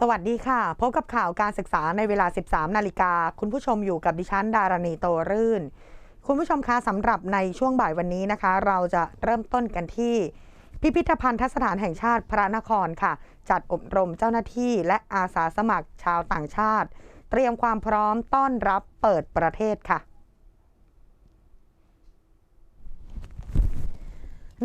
สวัสดีค่ะ พบกับข่าวการศึกษาในเวลา 13 นาฬิกา คุณผู้ชมอยู่กับดิฉันดารณีโตรื่น คุณผู้ชมคะสำหรับในช่วงบ่ายวันนี้นะคะ เราจะเริ่มต้นกันที่ พิพิธภัณฑสถานแห่งชาติพระนครค่ะ จัดอบรมเจ้าหน้าที่และอาสาสมัครชาวต่างชาติ เตรียมความพร้อมต้อนรับเปิดประเทศค่ะ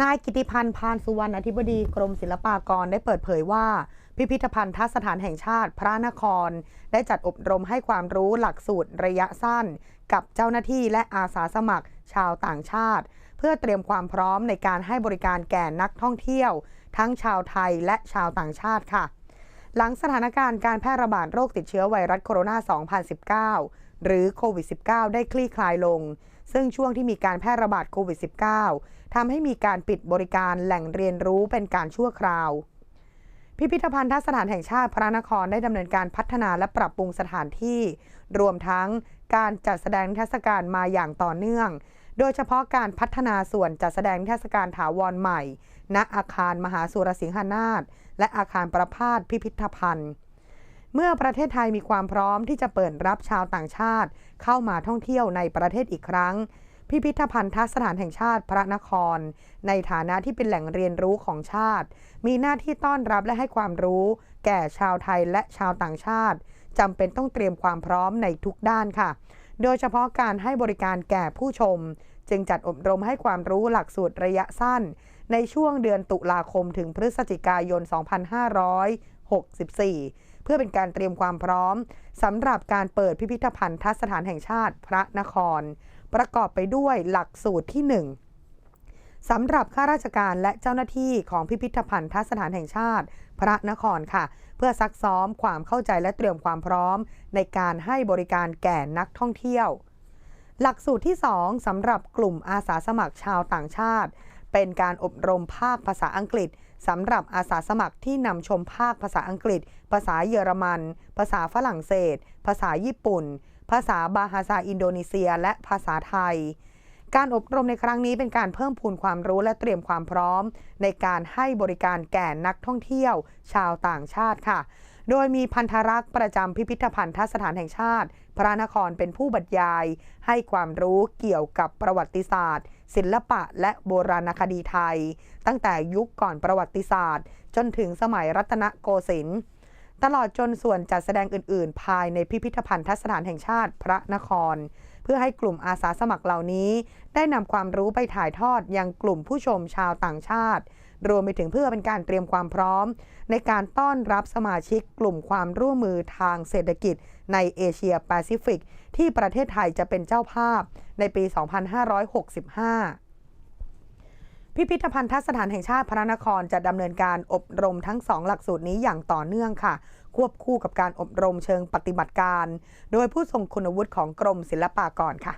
นายกิติพันธ์พานสุวรรณอธิบดีกรมศิลปากรได้เปิดเผยว่า พิพิธภัณฑสถานแห่งชาติพระนคร ได้จัดอบรมให้ความรู้หลักสูตรระยะสั้น กับเจ้าหน้าที่และอาสาสมัครชาวต่างชาติ เพื่อเตรียมความพร้อมในการให้บริการแก่นักท่องเที่ยว ทั้งชาวไทยและชาวต่างชาติค่ะ หลังสถานการณ์การแพร่ระบาดโรคติดเชื้อไวรัสโคโรนา 2019 หรือโควิด -19 ได้คลี่คลายลง ซึ่งช่วงที่มีการแพร่ระบาดโควิด -19 ทำให้มีการปิดบริการแหล่งเรียนรู้เป็นการชั่วคราว พิพิธภัณฑสถานแห่งชาติพระนครได้ดำเนินการพัฒนาและปรับปรุงสถานที่ รวมทั้งการจัดแสดงนิทรรศการมาอย่างต่อเนื่อง โดยเฉพาะการพัฒนาส่วนจัดแสดงนิทรรศการถาวรใหม่ ณอาคารมหาสุรสิงหนาถและอาคารประพาสพิพิธภัณฑ์ เมื่อประเทศไทยมีความพร้อมที่จะเปิดรับชาวต่างชาติ เข้ามาท่องเที่ยวในประเทศอีกครั้ง พิพิธภัณฑสถานแห่งชาติพระนคร ในฐานะที่เป็นแหล่งเรียนรู้ของชาติ มีหน้าที่ต้อนรับและให้ความรู้ แก่ชาวไทยและชาวต่างชาติจำเป็นต้องเตรียมความพร้อมในทุกด้านค่ะ โดยเฉพาะการให้บริการแก่ผู้ชม จึงจัดอบรมให้ความรู้หลักสูตรระยะสั้น ในช่วงเดือนตุลาคมถึงพฤศจิกายน 2564 เพื่อเป็นการเตรียมความพร้อมสำหรับการเปิดพิพิธภัณฑสถานแห่งชาติพระนคร ประกอบไปด้วยหลักสูตรที่ 1สำหรับข้าราชการและเจ้าหน้าที่ของพิพิธภัณฑสถานแห่งชาติ พระนครค่ะ เพื่อซักซ้อมความเข้าใจและเตรียมความพร้อม ในการให้บริการแก่นักท่องเที่ยว หลักสูตรที่ 2สำหรับกลุ่มอาสาสมัครชาวต่างชาติ เป็นการอบรมภาคภาษาอังกฤษสำหรับอาสาสมัครที่นำชมภาคภาษาอังกฤษ ภาษาเยอรมัน ภาษาฝรั่งเศส ภาษาญี่ปุ่นภาษาบาฮาซาอินโดนีเซีย และภาษาไทย การอบรมในครั้งนี้เป็นการเพิ่มพูนความรู้และเตรียมความพร้อม ในการให้บริการแก่นักท่องเที่ยว ชาวต่างชาติค่ะ โดยมีพันธรักษ์ประจำพิพิธภัณฑสถานแห่งชาติ พระนครเป็นผู้บรรยาย ให้ความรู้เกี่ยวกับประวัติศาสตร์ ศิลปะ และโบราณคดีไทย ตั้งแต่ยุคก่อนประวัติศาสตร์ จนถึงสมัยรัตนโกสินทร์ ตลอดจนส่วนจัดแสดงอื่น ๆ ภายในพิพิธภัณฑสถานแห่งชาติพระนคร เพื่อให้กลุ่มอาสาสมัครเหล่านี้ ได้นำความรู้ไปถ่ายทอดยังกลุ่มผู้ชมชาวต่างชาติ รวมไปถึงเพื่อเป็นการเตรียมความพร้อม ในการต้อนรับสมาชิกกลุ่มความร่วมมือทางเศรษฐกิจ ในเอเชียแปซิฟิก ที่ประเทศไทยจะเป็นเจ้าภาพในปี 2565 พิพิธภัณฑสถานแห่งชาติพระนครจะดำเนินการอบรมทั้ง 2 หลักสูตรนี้อย่างต่อเนื่องค่ะ ควบคู่กับการอบรมเชิงปฏิบัติการ โดยผู้ทรงคุณวุฒิของกรมศิลปากรค่ะ